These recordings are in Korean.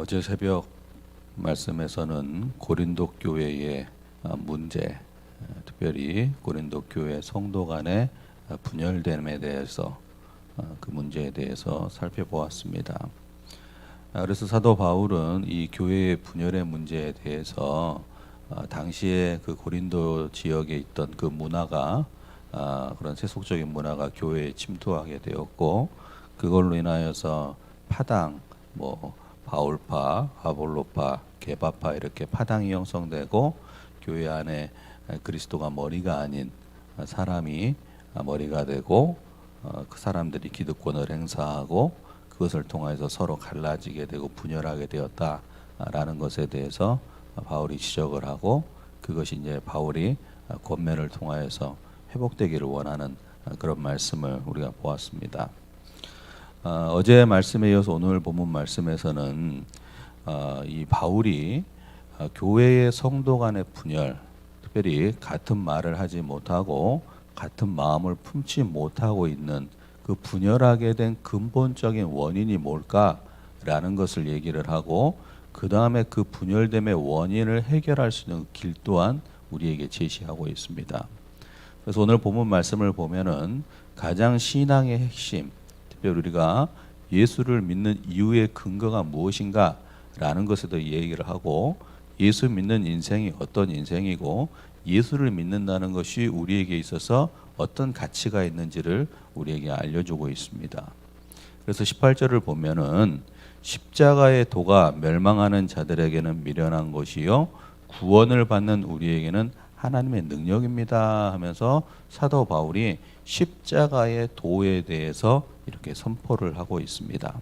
어제 새벽 말씀에서는 고린도 교회의 아, 문제, 아, 특별히 고린도 교회 성도 간의 아, 분열됨에 대해서 아, 그 문제에 대해서 살펴보았습니다. 아, 그래서 사도 바울은 이 교회의 분열의 문제에 대해서 아, 당시에 그 고린도 지역에 있던 그 문화가 아, 그런 세속적인 문화가 교회에 침투하게 되었고 그걸로 인하여서 파당, 뭐 바울파, 아볼로파, 개바파 이렇게 파당이 형성되고 교회 안에 그리스도가 머리가 아닌 사람이 머리가 되고 어, 그 사람들이 기득권을 행사하고 그것을 통해서 서로 갈라지게 되고 분열하게 되었다라는 것에 대해서 바울이 지적을 하고 그것이 이제 바울이 권면을 통하여서 회복되기를 원하는 그런 말씀을 우리가 보았습니다. 어, 어제 말씀에 이어서 오늘 본문 말씀에서는 어, 이 바울이 어, 교회의 성도 간의 분열, 특별히 같은 말을 하지 못하고 같은 마음을 품지 못하고 있는 그 분열하게 된 근본적인 원인이 뭘까라는 것을 얘기를 하고 그 다음에 그 분열됨의 원인을 해결할 수 있는 길 또한 우리에게 제시하고 있습니다. 그래서 오늘 본문 말씀을 보면은 가장 신앙의 핵심, 특별히 우리가 예수를 믿는 이유의 근거가 무엇인가라는 것에 대해 얘기를 하고 예수 믿는 인생이 어떤 인생이고 예수를 믿는다는 것이 우리에게 있어서 어떤 가치가 있는지를 우리에게 알려주고 있습니다. 그래서 18절을 보면은 십자가의 도가 멸망하는 자들에게는 미련한 것이요 구원을 받는 우리에게는 하나님의 능력입니다 하면서 사도 바울이 십자가의 도에 대해서 이렇게 선포를 하고 있습니다.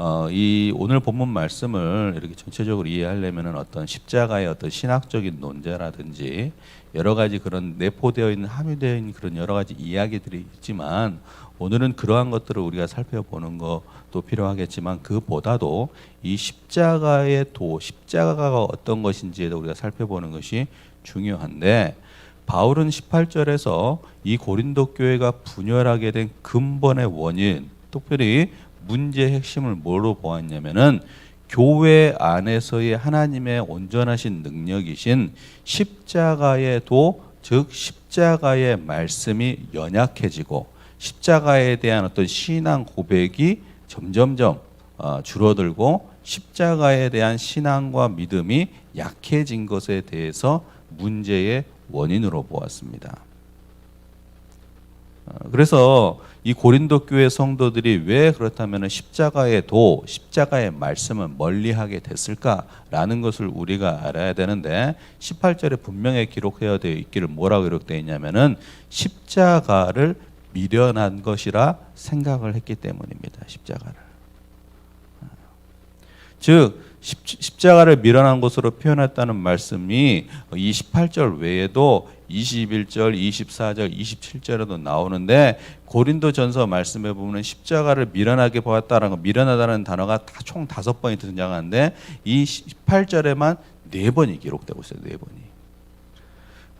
어, 이 오늘 본문 말씀을 이렇게 전체적으로 이해하려면은 어떤 십자가의 어떤 신학적인 논제라든지 여러 가지 그런 내포되어 있는 함유되어 있는 그런 여러 가지 이야기들이 있지만 오늘은 그러한 것들을 우리가 살펴보는 것도 필요하겠지만 그보다도 이 십자가의 도, 십자가가 어떤 것인지에 우리가 살펴보는 것이 중요한데 바울은 18절에서 이 고린도 교회가 분열하게 된 근본의 원인, 특별히 문제의 핵심을 뭐로 보았냐면은 교회 안에서의 하나님의 온전하신 능력이신 십자가의 도, 즉 십자가의 말씀이 연약해지고 십자가에 대한 어떤 신앙 고백이 점점점 어, 줄어들고 십자가에 대한 신앙과 믿음이 약해진 것에 대해서 문제의 원인으로 보았습니다. 어, 그래서 이 고린도 교회 성도들이 왜 그렇다면 십자가의 도, 십자가의 말씀을 멀리하게 됐을까라는 것을 우리가 알아야 되는데 18절에 분명히 기록되어 있기를 뭐라고 기록되어 있냐면은 십자가를 미련한 것이라 생각을 했기 때문입니다. 십자가를. 즉 십자가를 미련한 것으로 표현했다는 말씀이 28절 외에도 21절, 24절, 27절에도 나오는데 고린도 전서 말씀에 보면 십자가를 미련하게 보았다라는 거, 미련하다는 단어가 다총 다섯 번이 등장하는데 이 18절에만 네 번이 기록되고 있어요. 네 번이.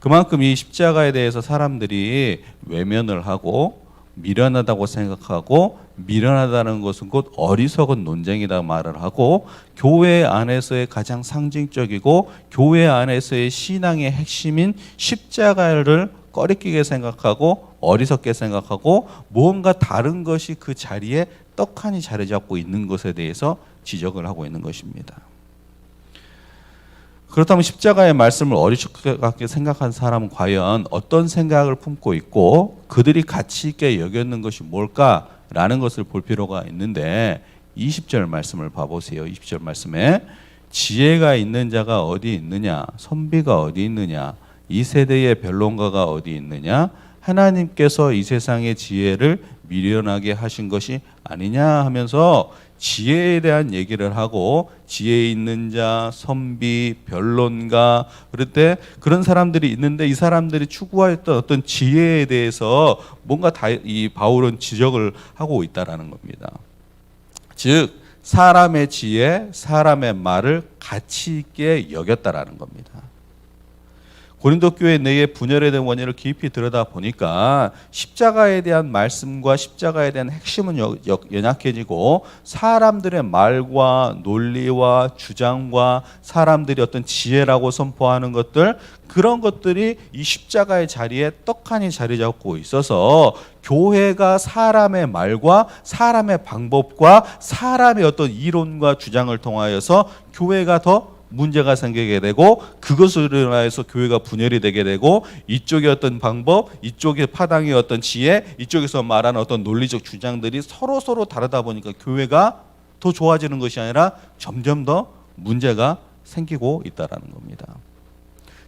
그만큼 이 십자가에 대해서 사람들이 외면을 하고 미련하다고 생각하고 미련하다는 것은 곧 어리석은 논쟁이다 말을 하고 교회 안에서의 가장 상징적이고 교회 안에서의 신앙의 핵심인 십자가를 꺼리끼게 생각하고 어리석게 생각하고 무언가 다른 것이 그 자리에 떡하니 자리 잡고 있는 것에 대해서 지적을 하고 있는 것입니다. 그렇다면 십자가의 말씀을 어리석게 생각한 사람은 과연 어떤 생각을 품고 있고 그들이 가치 있게 여겼는 것이 뭘까라는 것을 볼 필요가 있는데 20절 말씀을 봐보세요. 20절 말씀에 지혜가 있는 자가 어디 있느냐? 선비가 어디 있느냐? 이 세대의 변론가가 어디 있느냐? 하나님께서 이 세상의 지혜를 미련하게 하신 것이 아니냐 하면서 지혜에 대한 얘기를 하고 지혜 있는 자, 선비, 변론가 그럴 때 그런 사람들이 있는데 이 사람들이 추구했던 어떤 지혜에 대해서 뭔가 다 이 바울은 지적을 하고 있다라는 겁니다. 즉 사람의 지혜, 사람의 말을 가치 있게 여겼다라는 겁니다. 고린도 교회 내의 분열에 대한 원인을 깊이 들여다 보니까 십자가에 대한 말씀과 십자가에 대한 핵심은 여- 여- 연약해지고 사람들의 말과 논리와 주장과 사람들이 어떤 지혜라고 선포하는 것들 그런 것들이 이 십자가의 자리에 떡하니 자리 잡고 있어서 교회가 사람의 말과 사람의 방법과 사람의 어떤 이론과 주장을 통하여서 교회가 더 문제가 생기게 되고 그것으로 인하여서 교회가 분열이 되게 되고 이쪽의 어떤 방법, 이쪽의 파당의 어떤 지혜, 이쪽에서 말하는 어떤 논리적 주장들이 서로 서로 다르다 보니까 교회가 더 좋아지는 것이 아니라 점점 더 문제가 생기고 있다라는 겁니다.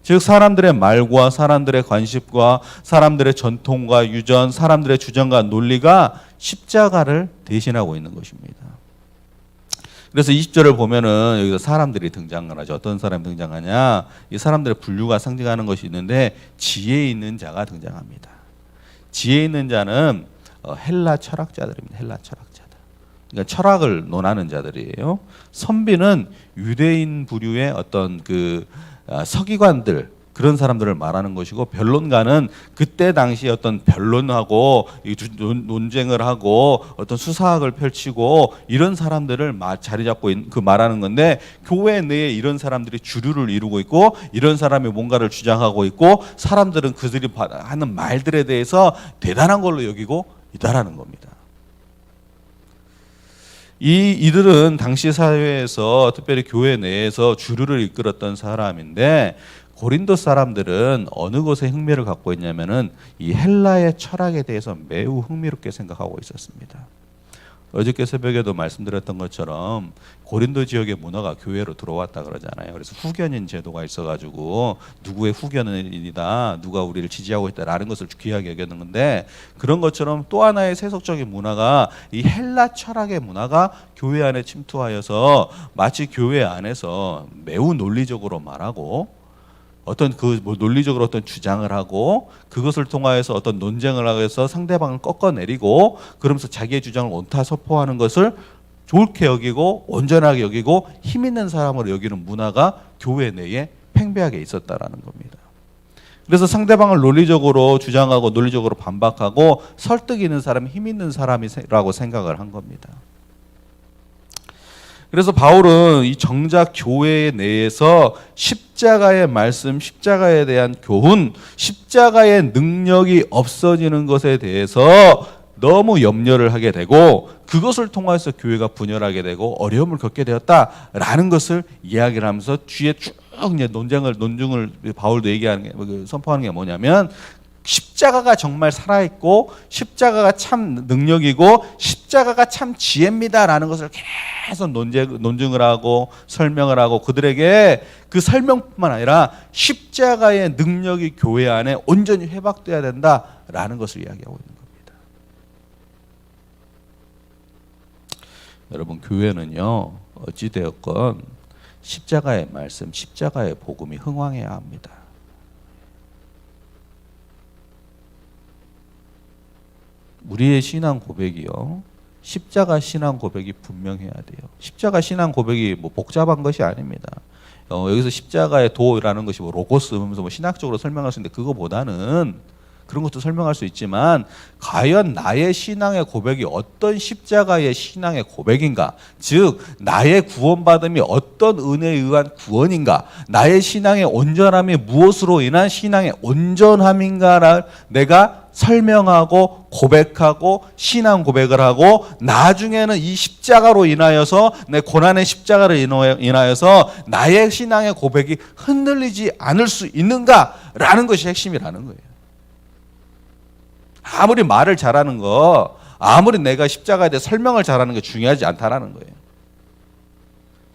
즉 사람들의 말과 사람들의 관습과 사람들의 전통과 유전, 사람들의 주장과 논리가 십자가를 대신하고 있는 것입니다. 그래서 20절을 보면은 여기서 사람들이 등장을 하죠. 어떤 사람이 등장하냐? 이 사람들의 분류가 상징하는 것이 있는데 지혜 있는 자가 등장합니다. 지혜 있는 자는 어, 헬라 철학자들입니다. 헬라 철학자들. 그러니까 철학을 논하는 자들이에요. 선비는 유대인 부류의 어떤 그 아, 서기관들 그런 사람들을 말하는 것이고 변론가는 그때 당시 어떤 변론하고 논쟁을 하고 어떤 수사학을 펼치고 이런 사람들을 마- 자리 잡고 그 말하는 건데 교회 내에 이런 사람들이 주류를 이루고 있고 이런 사람이 뭔가를 주장하고 있고 사람들은 그들이 바- 하는 말들에 대해서 대단한 걸로 여기고 있다라는 겁니다. 이 이들은 당시 사회에서 특별히 교회 내에서 주류를 이끌었던 사람인데 고린도 사람들은 어느 것에 흥미를 갖고 있냐면은 이 헬라의 철학에 대해서 매우 흥미롭게 생각하고 있었습니다. 어저께 새벽에도 말씀드렸던 것처럼 고린도 지역의 문화가 교회로 들어왔다 그러잖아요. 그래서 후견인 제도가 있어가지고 누구의 후견인이다, 누가 우리를 지지하고 있다라는 것을 귀하게 여겼는 건데 그런 것처럼 또 하나의 세속적인 문화가 이 헬라 철학의 문화가 교회 안에 침투하여서 마치 교회 안에서 매우 논리적으로 말하고 어떤 그 뭐 논리적으로 어떤 주장을 하고 그것을 통하여서 어떤 논쟁을 하여서 상대방을 꺾어내리고 그러면서 자기의 주장을 옳다 선포하는 것을 좋게 여기고 온전하게 여기고 힘 있는 사람으로 여기는 문화가 교회 내에 팽배하게 있었다라는 겁니다. 그래서 상대방을 논리적으로 주장하고 논리적으로 반박하고 설득 있는 사람, 힘 있는 사람이라고 생각을 한 겁니다. 그래서 바울은 이 정작 교회 내에서 십자가의 말씀, 십자가에 대한 교훈, 십자가의 능력이 없어지는 것에 대해서 너무 염려를 하게 되고 그것을 통해서 교회가 분열하게 되고 어려움을 겪게 되었다라는 것을 이야기를 하면서 뒤에 쭉 이제 논쟁을 논증을 바울도 얘기하는 게그 선포하는 게 뭐냐면 십자가가 정말 살아있고 십자가가 참 능력이고 십자가가 참 지혜입니다라는 것을 계속 논쟁, 논증을 하고 설명을 하고 그들에게 그 설명뿐만 아니라 십자가의 능력이 교회 안에 온전히 회복돼야 된다라는 것을 이야기하고 있는 겁니다. 여러분 교회는요 어찌 되었건 십자가의 말씀, 십자가의 복음이 흥왕해야 합니다. 우리의 신앙 고백이요. 십자가 신앙 고백이 분명해야 돼요. 십자가 신앙 고백이 뭐 복잡한 것이 아닙니다. 어, 여기서 십자가의 도라는 것이 뭐 로고스 하면서 뭐 신학적으로 설명할 수 있는데 그거보다는 그런 것도 설명할 수 있지만 과연 나의 신앙의 고백이 어떤 십자가의 신앙의 고백인가? 즉 나의 구원받음이 어떤 은혜에 의한 구원인가? 나의 신앙의 온전함이 무엇으로 인한 신앙의 온전함인가를 내가 설명하고 고백하고 신앙 고백을 하고 나중에는 이 십자가로 인하여서 내 고난의 십자가를 인하- 인하여서 나의 신앙의 고백이 흔들리지 않을 수 있는가라는 것이 핵심이라는 거예요. 아무리 말을 잘하는 거, 아무리 내가 십자가에 대해 설명을 잘하는 게 중요하지 않다라는 거예요.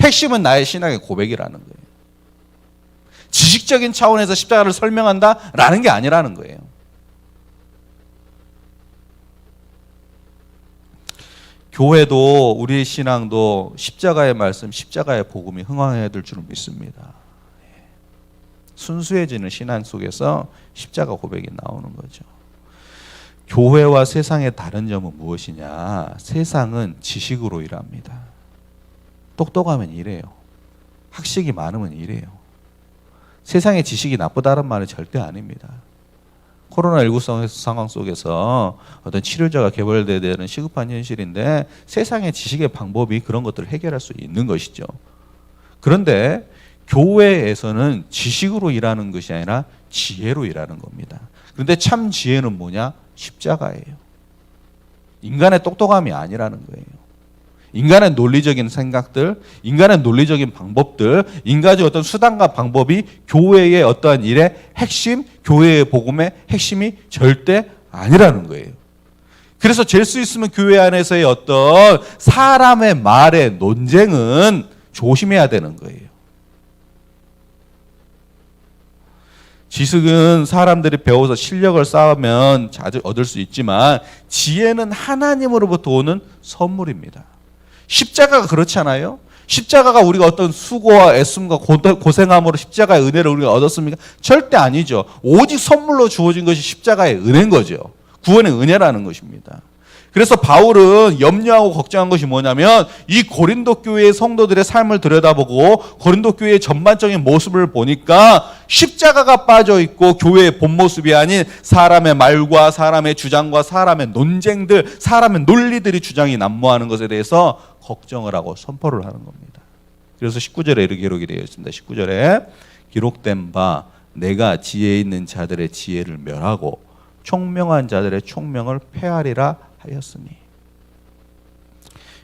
핵심은 나의 신앙의 고백이라는 거예요. 지식적인 차원에서 십자가를 설명한다라는 게 아니라는 거예요. 교회도 우리의 신앙도 십자가의 말씀, 십자가의 복음이 흥황해야 될 줄을 믿습니다. 예. 순수해지는 신앙 속에서 십자가 고백이 나오는 거죠. 교회와 세상의 다른 점은 무엇이냐? 세상은 지식으로 일합니다. 똑똑하면 이래요. 학식이 많으면 이래요. 세상의 지식이 나쁘다는 말은 절대 아닙니다. 코로나19 상- 상황 속에서 어떤 치료제가 개발돼야 되는 시급한 현실인데 세상의 지식의 방법이 그런 것들을 해결할 수 있는 것이죠. 그런데 교회에서는 지식으로 일하는 것이 아니라 지혜로 일하는 겁니다. 그런데 참 지혜는 뭐냐? 십자가예요. 인간의 똑똑함이 아니라는 거예요. 인간의 논리적인 생각들, 인간의 논리적인 방법들, 인간의 어떤 수단과 방법이 교회의 어떠한 일의 핵심, 교회의 복음의 핵심이 절대 아니라는 거예요. 그래서 잴 수 있으면 교회 안에서의 어떤 사람의 말의 논쟁은 조심해야 되는 거예요. 지식은 사람들이 배워서 실력을 쌓으면 자주 얻을 수 있지만 지혜는 하나님으로부터 오는 선물입니다. 십자가가 그렇잖아요. 십자가가 우리가 어떤 수고와 애씀과 고- 고생함으로 십자가의 은혜를 우리가 얻었습니까? 절대 아니죠. 오직 선물로 주어진 것이 십자가의 은혜인 거죠. 구원의 은혜라는 것입니다. 그래서 바울은 염려하고 걱정한 것이 뭐냐면 이 고린도 교회의 성도들의 삶을 들여다보고 고린도 교회의 전반적인 모습을 보니까 십자가가 빠져 있고 교회의 본 모습이 아닌 사람의 말과 사람의 주장과 사람의 논쟁들, 사람의 논리들이 주장이 난무하는 것에 대해서 걱정을 하고 선포를 하는 겁니다. 그래서 19절에 이렇게 기록이 되어 있습니다. 19절에 기록된 바 내가 지혜 있는 자들의 지혜를 멸하고 총명한 자들의 총명을 폐하리라 하였으니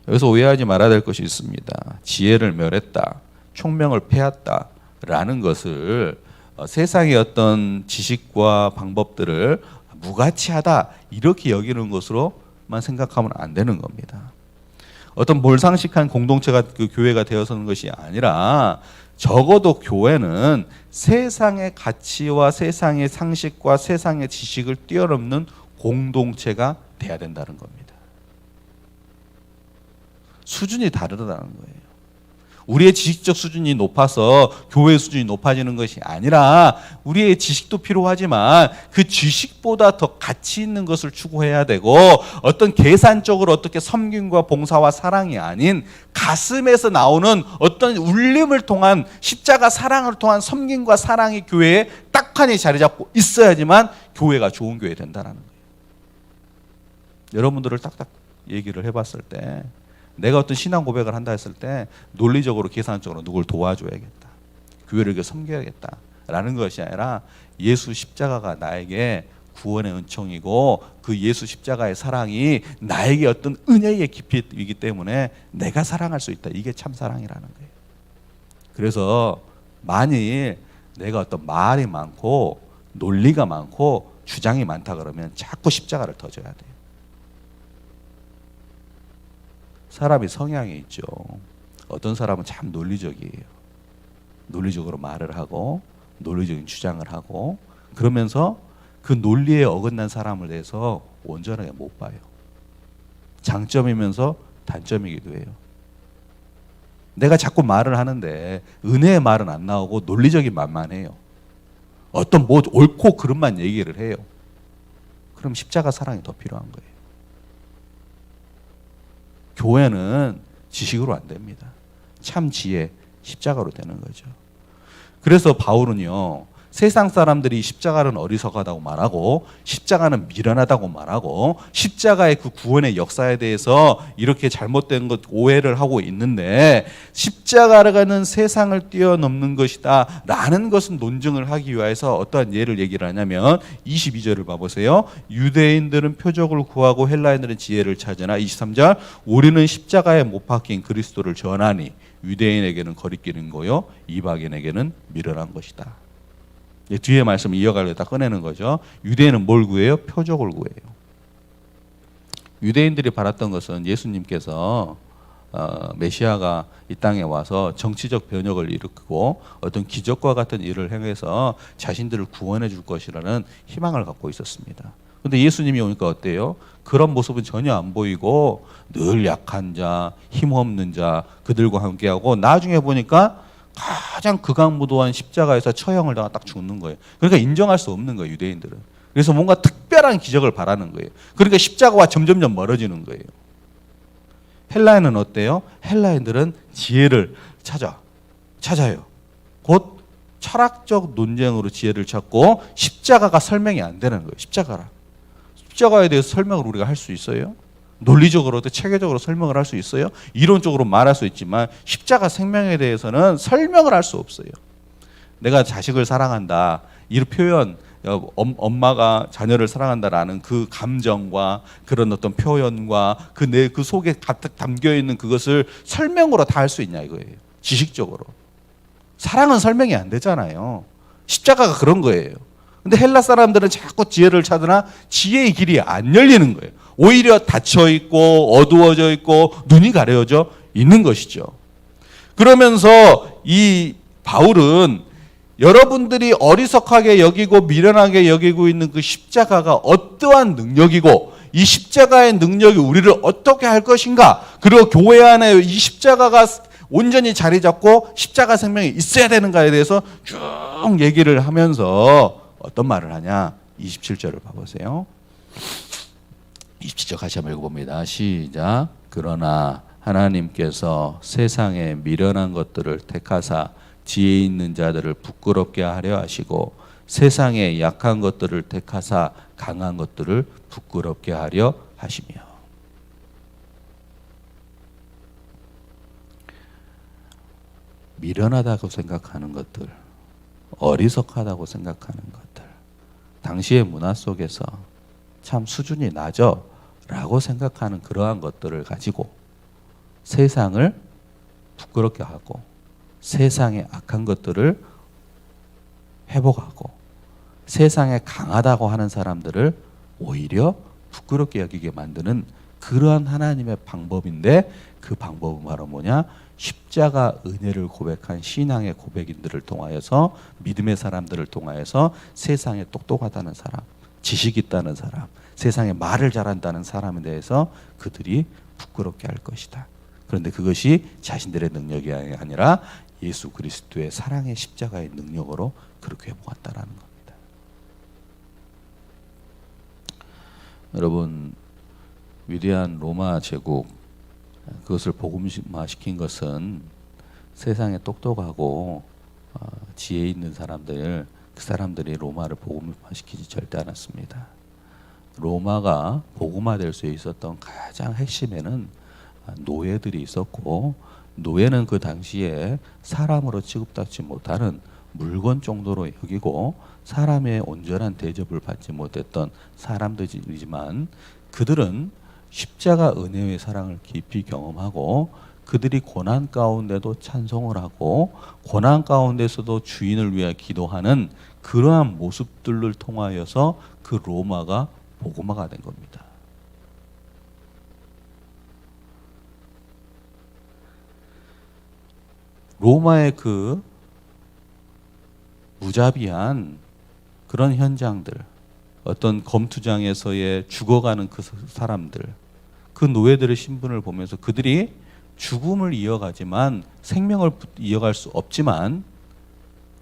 여기서 오해하지 말아야 될 것이 있습니다. 지혜를 멸했다, 총명을 폐했다라는 것을 어, 세상의 어떤 지식과 방법들을 무가치하다 이렇게 여기는 것으로만 생각하면 안 되는 겁니다. 어떤 몰상식한 공동체가 그 교회가 되어서는 것이 아니라 적어도 교회는 세상의 가치와 세상의 상식과 세상의 지식을 뛰어넘는 공동체가 돼야 된다는 겁니다. 수준이 다르다는 거예요. 우리의 지식적 수준이 높아서 교회 수준이 높아지는 것이 아니라 우리의 지식도 필요하지만 그 지식보다 더 가치 있는 것을 추구해야 되고 어떤 계산적으로 어떻게 섬김과 봉사와 사랑이 아닌 가슴에서 나오는 어떤 울림을 통한 십자가 사랑을 통한 섬김과 사랑이 교회에 딱하니 자리 잡고 있어야지만 교회가 좋은 교회 된다는 거예요. 여러분들을 딱딱 얘기를 해봤을 때 내가 어떤 신앙 고백을 한다 했을 때 논리적으로 계산적으로 누굴 도와줘야겠다. 교회를 이렇게 섬겨야겠다 라는 것이 아니라 예수 십자가가 나에게 구원의 은총이고 그 예수 십자가의 사랑이 나에게 어떤 은혜의 깊이이기 때문에 내가 사랑할 수 있다. 이게 참 사랑이라는 거예요. 그래서 만일 내가 어떤 말이 많고 논리가 많고 주장이 많다 그러면 자꾸 십자가를 터져야 돼요. 사람이 성향이 있죠. 어떤 사람은 참 논리적이에요. 논리적으로 말을 하고 논리적인 주장을 하고 그러면서 그 논리에 어긋난 사람을 대해서 온전하게 못 봐요. 장점이면서 단점이기도 해요. 내가 자꾸 말을 하는데 은혜의 말은 안 나오고 논리적인 말만 해요. 어떤 뭐 옳고 그름만 얘기를 해요. 그럼 십자가 사랑이 더 필요한 거예요. 교회는 지식으로 안 됩니다. 참 지혜, 십자가로 되는 거죠. 그래서 바울은요, 세상 사람들이 십자가는 어리석하다고 말하고, 십자가는 미련하다고 말하고, 십자가의 그 구원의 역사에 대해서 이렇게 잘못된 것 오해를 하고 있는데, 십자가는 세상을 뛰어넘는 것이다. 라는 것은 논증을 하기 위해서 어떠한 예를 얘기를 하냐면, 22절을 봐보세요. 유대인들은 표적을 구하고 헬라인들은 지혜를 찾으나, 23절, 우리는 십자가에 못 박힌 그리스도를 전하니, 유대인에게는 거리끼는 거요, 이방인에게는 미련한 것이다. 뒤에 말씀 이어가려고 다 꺼내는 거죠. 유대인은 뭘 구해요? 표적을 구해요. 유대인들이 바랐던 것은 예수님께서 어, 메시아가 이 땅에 와서 정치적 변혁을 일으키고 어떤 기적과 같은 일을 행해서 자신들을 구원해 줄 것이라는 희망을 갖고 있었습니다. 근데 예수님이 오니까 어때요? 그런 모습은 전혀 안 보이고 늘 약한 자, 힘없는 자 그들과 함께하고 나중에 보니까 가장 극악무도한 십자가에서 처형을 당하 딱 죽는 거예요. 그러니까 인정할 수 없는 거예요, 유대인들은. 그래서 뭔가 특별한 기적을 바라는 거예요. 그러니까 십자가와 점점점 멀어지는 거예요. 헬라인은 어때요? 헬라인들은 지혜를 찾아 찾아요. 곧 철학적 논쟁으로 지혜를 찾고 십자가가 설명이 안 되는 거예요. 십자가라. 십자가에 대해서 설명을 우리가 할 수 있어요? 논리적으로도 체계적으로 설명을 할 수 있어요? 이론적으로 말할 수 있지만 십자가 생명에 대해서는 설명을 할 수 없어요. 내가 자식을 사랑한다. 이 표현 어, 엄- 엄마가 자녀를 사랑한다라는 그 감정과 그런 어떤 표현과 그 내 그 속에 가득 담겨 있는 그것을 설명으로 다 할 수 있냐 이거예요. 지식적으로. 사랑은 설명이 안 되잖아요. 십자가가 그런 거예요. 근데 헬라 사람들은 자꾸 지혜를 찾으나 지혜의 길이 안 열리는 거예요. 오히려 닫혀 있고 어두워져 있고 눈이 가려져 있는 것이죠. 그러면서 이 바울은 여러분들이 어리석하게 여기고 미련하게 여기고 있는 그 십자가가 어떠한 능력이고 이 십자가의 능력이 우리를 어떻게 할 것인가? 그리고 교회 안에 이 십자가가 온전히 자리 잡고 십자가 생명이 있어야 되는가에 대해서 쭉 얘기를 하면서 어떤 말을 하냐? 27절을 봐보세요 27절 같이 한번 읽어봅니다. 시작. 그러나 하나님께서 세상에 미련한 것들을 택하사 지혜 있는 자들을 부끄럽게 하려 하시고 세상에 약한 것들을 택하사 강한 것들을 부끄럽게 하려 하시며. 미련하다고 생각하는 것들 어리석하다고 생각하는 것들 당시의 문화 속에서 참 수준이 낮아 라고 생각하는 그러한 것들을 가지고 세상을 부끄럽게 하고 세상의 악한 것들을 회복하고 세상에 강하다고 하는 사람들을 오히려 부끄럽게 여기게 만드는 그러한 하나님의 방법인데 그 방법은 바로 뭐냐? 십자가 은혜를 고백한 신앙의 고백인들을 통하여서 믿음의 사람들을 통하여서 세상에 똑똑하다는 사람, 지식 있다는 사람, 세상에 말을 잘한다는 사람에 대해서 그들이 부끄럽게 할 것이다. 그런데 그것이 자신들의 능력이 아니라 예수 그리스도의 사랑의 십자가의 능력으로 그렇게 해보았다라는 겁니다. 여러분 위대한 로마 제국 그것을 복음화시킨 것은 세상에 똑똑하고 어, 지혜 있는 사람들 그 사람들이 로마를 복음화시키지 절대 않았습니다. 로마가 복음화될 수 있었던 가장 핵심에는 노예들이 있었고 노예는 그 당시에 사람으로 취급받지 못하는 물건 정도로 여기고 사람의 온전한 대접을 받지 못했던 사람들이지만 그들은 십자가 은혜의 사랑을 깊이 경험하고 그들이 고난 가운데도 찬송을 하고 고난 가운데서도 주인을 위해 기도하는 그러한 모습들을 통하여서 그 로마가 복음화가 된 겁니다. 로마의 그 무자비한 그런 현장들, 어떤 검투장에서의 죽어가는 그 사람들, 그 노예들의 신분을 보면서 그들이 죽음을 이어가지만 생명을 이어갈 수 없지만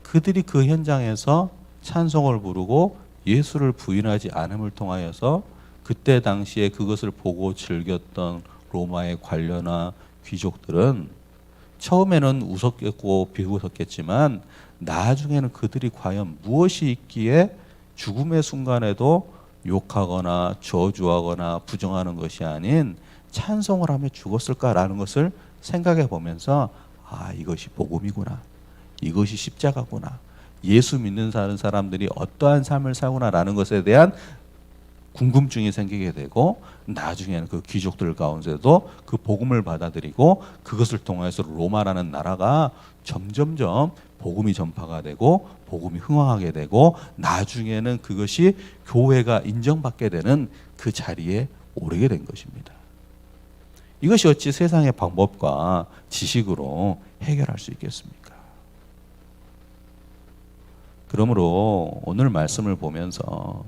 그들이 그 현장에서 찬송을 부르고 예수를 부인하지 않음을 통하여서 그때 당시에 그것을 보고 즐겼던 로마의 관료나 귀족들은 처음에는 웃었겠고 비웃었겠지만 나중에는 그들이 과연 무엇이 있기에 죽음의 순간에도 욕하거나 저주하거나 부정하는 것이 아닌 찬송을 하며 죽었을까라는 것을 생각해 보면서 아 이것이 복음이구나 이것이 십자가구나 예수 믿는 사람들이 어떠한 삶을 살구나라는 것에 대한 궁금증이 생기게 되고 나중에는 그 귀족들 가운데도 그 복음을 받아들이고 그것을 통해서 로마라는 나라가 점점점 복음이 전파가 되고 복음이 흥황하게 되고 나중에는 그것이 교회가 인정받게 되는 그 자리에 오르게 된 것입니다. 이것이 어찌 세상의 방법과 지식으로 해결할 수 있겠습니까? 그러므로 오늘 말씀을 보면서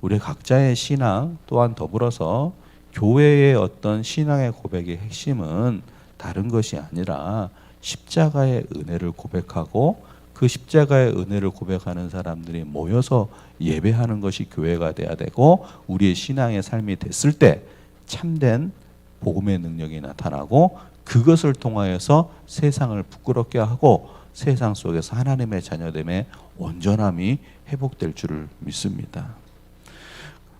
우리 각자의 신앙 또한 더불어서 교회의 어떤 신앙의 고백의 핵심은 다른 것이 아니라 십자가의 은혜를 고백하고 그 십자가의 은혜를 고백하는 사람들이 모여서 예배하는 것이 교회가 돼야 되고 우리의 신앙의 삶이 됐을 때 참된 복음의 능력이 나타나고 그것을 통하여서 세상을 부끄럽게 하고 세상 속에서 하나님의 자녀됨의 온전함이 회복될 줄을 믿습니다.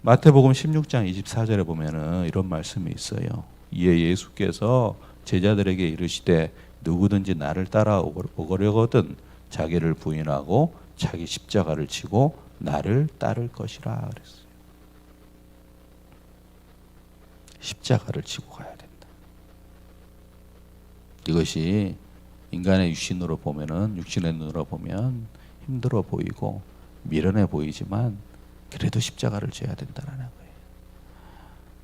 마태복음 16장 24절에 보면은 이런 말씀이 있어요. 이에 예수께서 제자들에게 이르시되 누구든지 나를 따라오려거든 자기를 부인하고 자기 십자가를 지고 나를 따를 것이라 그랬어요. 십자가를 지고 가야 된다. 이것이 인간의 육신으로 보면은 육신의 눈으로 보면 힘들어 보이고 미련해 보이지만 그래도 십자가를 져야 된다라는 거예요.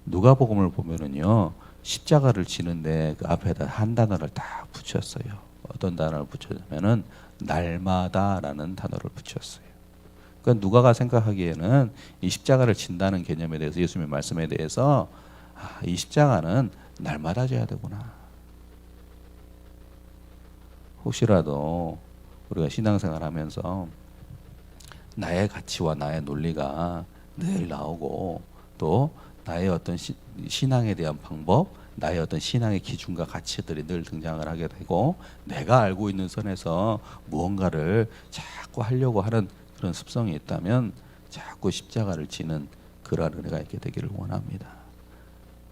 누가복음을 보면은요 십자가를 지는데 그 앞에다 한 단어를 딱 붙였어요. 어떤 단어를 붙였냐면은 날마다라는 단어를 붙였어요. 그러니까 누가가 생각하기에는 이 십자가를 진다는 개념에 대해서 예수님의 말씀에 대해서 아, 이 십자가는 날마다 져야 되구나. 혹시라도 우리가 신앙생활 하면서 나의 가치와 나의 논리가 늘 나오고 또 나의 어떤 시, 신앙에 대한 방법, 나의 어떤 신앙의 기준과 가치들이 늘 등장을 하게 되고 내가 알고 있는 선에서 무언가를 자꾸 하려고 하는 그런 습성이 있다면 자꾸 십자가를 지는 그러한 은혜가 있게 되기를 원합니다.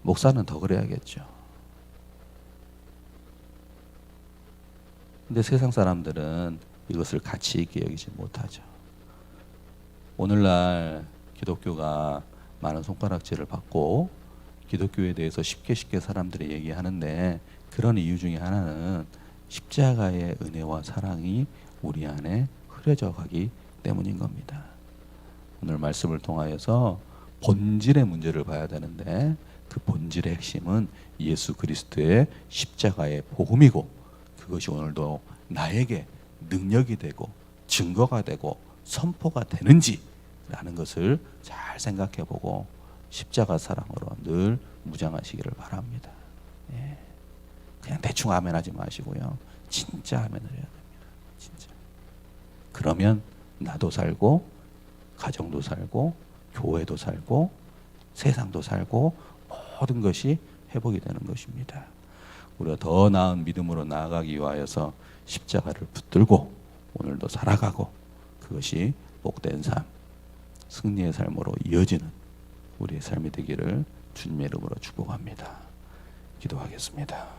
목사는 더 그래야겠죠. 근데 세상 사람들은 이것을 가치 있게 여기지 못하죠. 오늘날 기독교가 많은 손가락질을 받고 기독교에 대해서 쉽게 쉽게 사람들이 얘기하는데 그런 이유 중에 하나는 십자가의 은혜와 사랑이 우리 안에 흐려져 가기 때문인 겁니다. 오늘 말씀을 통하여서 본질의 문제를 봐야 되는데 그 본질의 핵심은 예수 그리스도의 십자가의 복음이고 그것이 오늘도 나에게 능력이 되고 증거가 되고 선포가 되는지라는 것을 잘 생각해 보고 십자가 사랑으로 늘 무장하시기를 바랍니다. 예. 그냥 대충 아멘하지 마시고요. 진짜 아멘을 해야 됩니다. 진짜. 그러면 나도 살고 가정도 살고 교회도 살고 세상도 살고 모든 것이 회복이 되는 것입니다. 우리가 더 나은 믿음으로 나아가기 위하여서 십자가를 붙들고 오늘도 살아가고 그것이 복된 삶, 승리의 삶으로 이어지는 우리의 삶이 되기를 주님의 이름으로 축복합니다. 기도하겠습니다.